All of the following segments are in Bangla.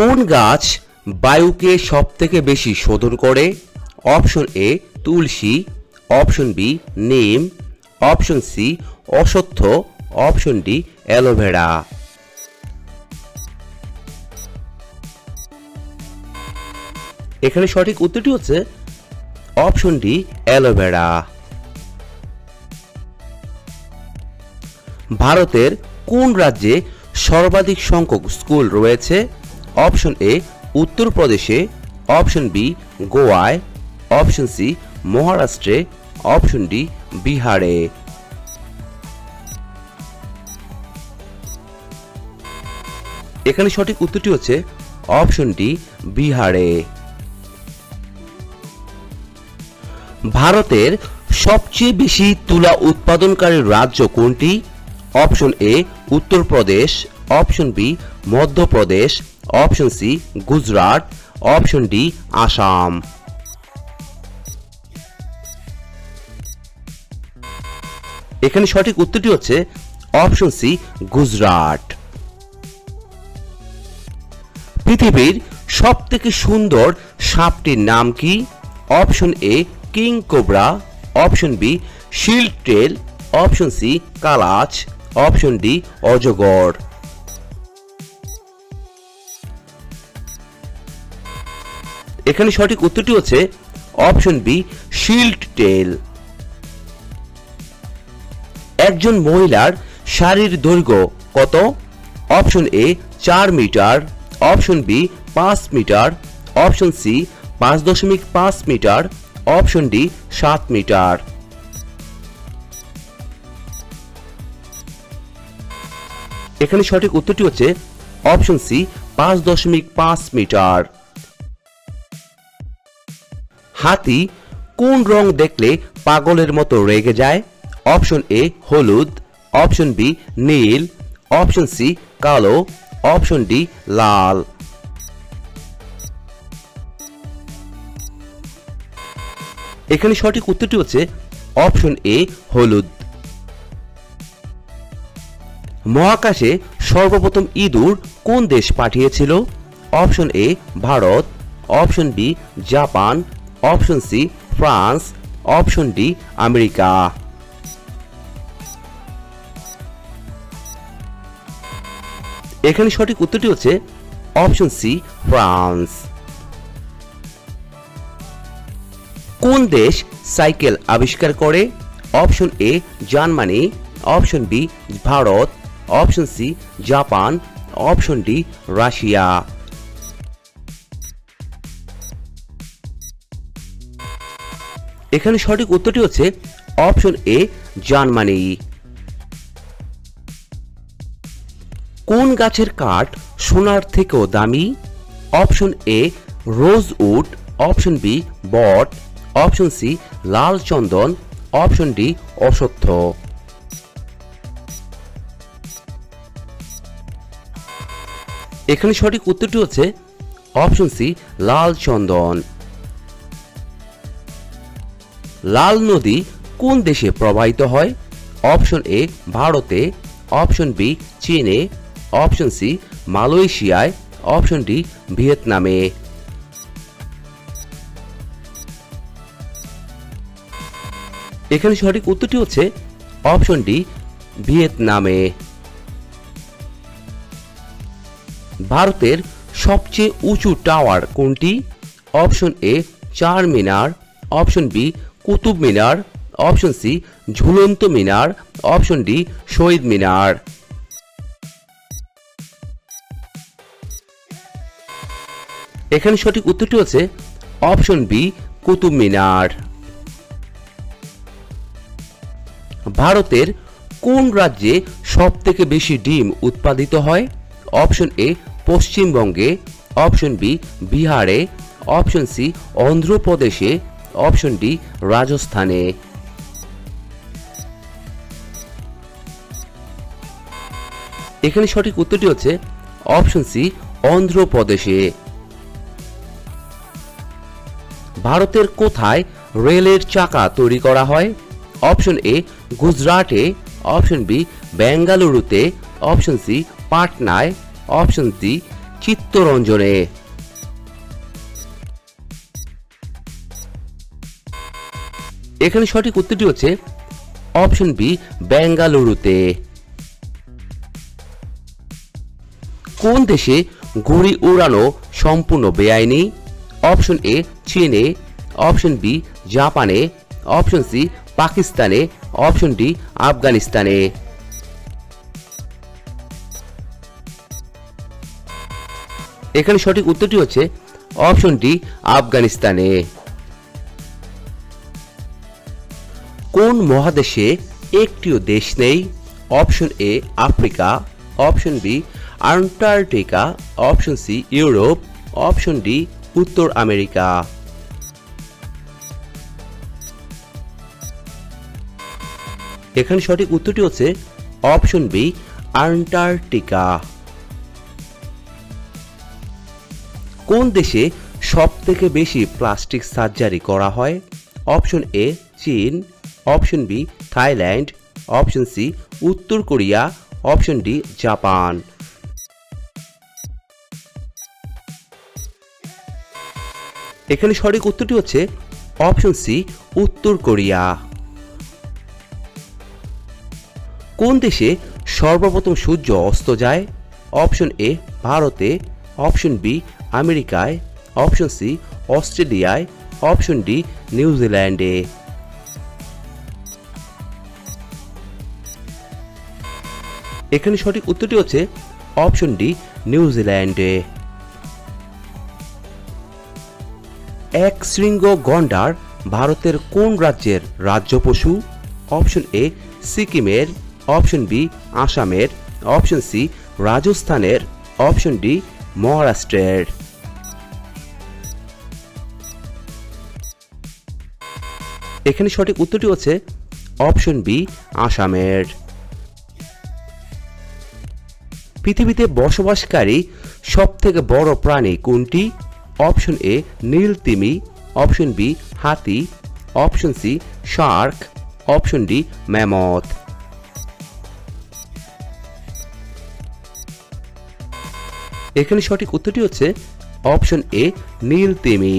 কোন গাছ বায়ুকে সব থেকে বেশি শোধন করে? Option A Tulsi. Option B নিম। অপশন সি অসত্য অপশন ডি অ্যালোভেরা। এখানে সঠিক উত্তরটি হচ্ছে অপশন ডি অ্যালোভেরা। ভারতের কোন রাজ্যে সর্বাধিক সংখ্যক স্কুল রয়েছে? অপশন এ, উত্তরপ্রদেশে, অপশন বি, গোয়ায়, অপশন সি, মহারাষ্ট্রে, অপশন ডি, বিহারে। এখানে সঠিক উত্তরটি হচ্ছে অপশন ডি, বিহারে। ভারতের সবচেয়ে বেশি তুলা উৎপাদনকারী রাজ্য কোনটি? Option A, Uttar Pradesh, option B, Madhya Pradesh option C Gujarat option D Assam এখানে সঠিক উত্তরটি হচ্ছে অপশন সি গুজরাট পৃথিবীর সব থেকে সুন্দর সাপটির নাম কি? Option A king cobra option B shield tail option C কালাচ option D অজগর এখানে সঠিক উত্তরটি হচ্ছে অপশন বি, শিল্ড টেল। একজন মহিলার শাড়ির দৈর্ঘ্য কত? অপশন এ, চার মিটার। অপশন বি, পাঁচ মিটার। অপশন সি, পাঁচ দশমিক পাঁচ মিটার। অপশন ডি, সাত মিটার। এখানে সঠিক উত্তরটি হচ্ছে অপশন সি, পাঁচ দশমিক পাঁচ মিটার। হাতি কোন রং দেখলে পাগলের মতো রেগে যায়? অপশন এ হলুদ। অপশন বি নীল। অপশন সি কালো। অপশন ডি লাল। এখানে সঠিক উত্তরটি হচ্ছে অপশন এ হলুদ। মহাকাশে সর্বপ্রথম ইঁদুর কোন দেশ পাঠিয়েছিল? Option A Bharat. Option B Japan. Option C, France, option D, America. এখানে সঠিক উত্তরটি হচ্ছে অপশন সি, ফ্রান্স। কোন দেশ সাইকেল আবিষ্কার করে? Option A, Germany, option B, Bharat, option C, Japan, option D, Russia. এখানে সঠিক উত্তরটি হচ্ছে অপশন এ জার্মানি কোন গাছের কাঠ সোনার থেকেও দামি? Option A rose wood option B, bot. Option C, লাল চন্দন। অপশন ডি অসত্য এখানে সঠিক উত্তরটি হচ্ছে অপশন সি, লাল চন্দন। লাল নদী কোন দেশে প্রবাহিত হয়? অপশন এ, ভারতে। অপশন বি, চীনে। অপশন সি, মালয়েশিয়ায়। অপশন ডি, ভিয়েতনামে। এখানে সঠিক উত্তরটি হচ্ছে অপশন ডি, ভিয়েতনামে। ভারতের সবচেয়ে উঁচু টাওয়ার কোনটি? Option A Char Minar option B Qutub Minar option C ঝুলন্ত মিনার অপশন ডি শহীদ মিনার। এখানে সঠিক উত্তরটি হচ্ছে অপশন বি কুতুব মিনার। ভারতের কোন রাজ্যে সব থেকে বেশি ডিম উৎপাদিত হয়? অপশন এ পশ্চিমবঙ্গে অপশন বি বিহারে অপশন সি অন্ধ্রপ্রদেশে অপশন ডি রাজস্থানে। এখানে সঠিক উত্তরটি হচ্ছে অপশন সি, অন্ধ্রপ্রদেশে। ভারতের কোথায় রেলের চাকা তৈরি করা হয়? অপশন এ, গুজরাটে। অপশন বি, বেঙ্গালুরুতে। অপশন সি, পাটনায়। অপশন সি, চিত্তরঞ্জনে। এখানে সঠিক উত্তরটি হচ্ছে অপশন বি, বেঙ্গালুরুতে। কোন দেশে ঘুড়ি উড়ানো সম্পূর্ণ বেআইনি? অপশন এ, চীনে। অপশন বি, জাপানে। অপশন সি, পাকিস্তানে। অপশন ডি, আফগানিস্তানে। এখানে সঠিক উত্তরটি হচ্ছে অপশন ডি, আফগানিস্তানে। কোন মহাদেশে একটিও দেশ নেই? Option A, Africa. Option B, Antarctica. Option C, Europe. Option D, উত্তর আমেরিকা। এখানে সঠিক উত্তরটি হচ্ছে অপশন বি, আন্টার্কটিকা। কোন দেশে সব থেকে বেশি প্লাস্টিক সার্জারি করা হয়? অপশন এ, চীন। Option B, Thailand. Option C, উত্তর কোরিয়া। Option D, Japan. এখানে সঠিক উত্তরটি হচ্ছে অপশন সি, উত্তর কোরিয়া। কোন দেশে সর্বপ্রথম সূর্য অস্ত যায়? অপশন এ, ভারতে। অপশন বি, আমেরিকায়। অপশন সি, অস্ট্রেলিয়ায়। অপশন ডি, নিউজিল্যান্ডে। এখানে সঠিক উত্তরটি হচ্ছে অপশন ডি নিউজিল্যান্ডে এক শৃঙ্গ গন্ডার ভারতের কোন রাজ্যের রাজ্য পশু? অপশন এ, সিকিমের, অপশন বি, আসামের, অপশন সি, রাজস্থানের, অপশন ডি, মহারাষ্ট্রের। এখানে সঠিক উত্তরটি হচ্ছে অপশন বি, আসামের। পৃথিবীতে বসবাসকারী সব থেকে বড় প্রাণী কোনটি? অপশন এ নীল তিমি। অপশন বি হাতি। Option C shark. Option D mammoth. এখানে সঠিক উত্তরটি হচ্ছে অপশন এ নীল তিমি।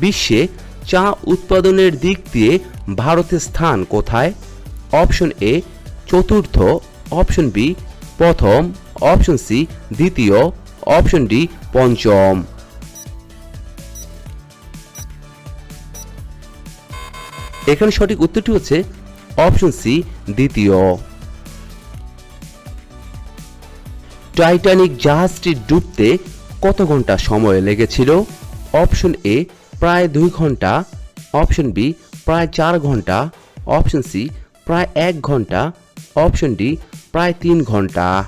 বিশ্বে চা উৎপাদনের দিক দিয়ে ভারতের স্থান কোথায়? অপশন এ চতুর্থ অপশন বি প্রথম অপশন সি দ্বিতীয় অপশন ডি পঞ্চম। এখানে সঠিক উত্তরটি হচ্ছে অপশন সি দ্বিতীয়। টাইটানিক জাহাজটি ডুবতে কত ঘণ্টা সময় লেগেছিল? অপশন এ প্রায় দুই ঘণ্টা। অপশন বি প্রায় চার ঘণ্টা। অপশন সি প্রায় এক ঘণ্টা। অপশন ডি প্রায় তিন ঘণ্টা।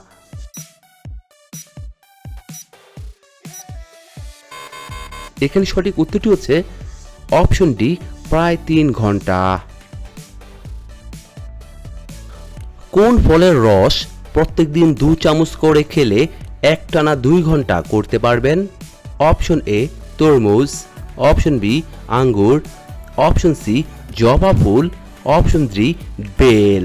এখানে সঠিক উত্তরটি হচ্ছে অপশন ডি প্রায় তিন ঘণ্টা। কোন ফলের রস প্রত্যেকদিন দু চামচ করে খেলে একটানা দুই ঘণ্টা করতে পারবেন? অপশন এ, তরমুজ। অপশন বি, আঙ্গুর। অপশন সি, জবা ফুল। Option D bell.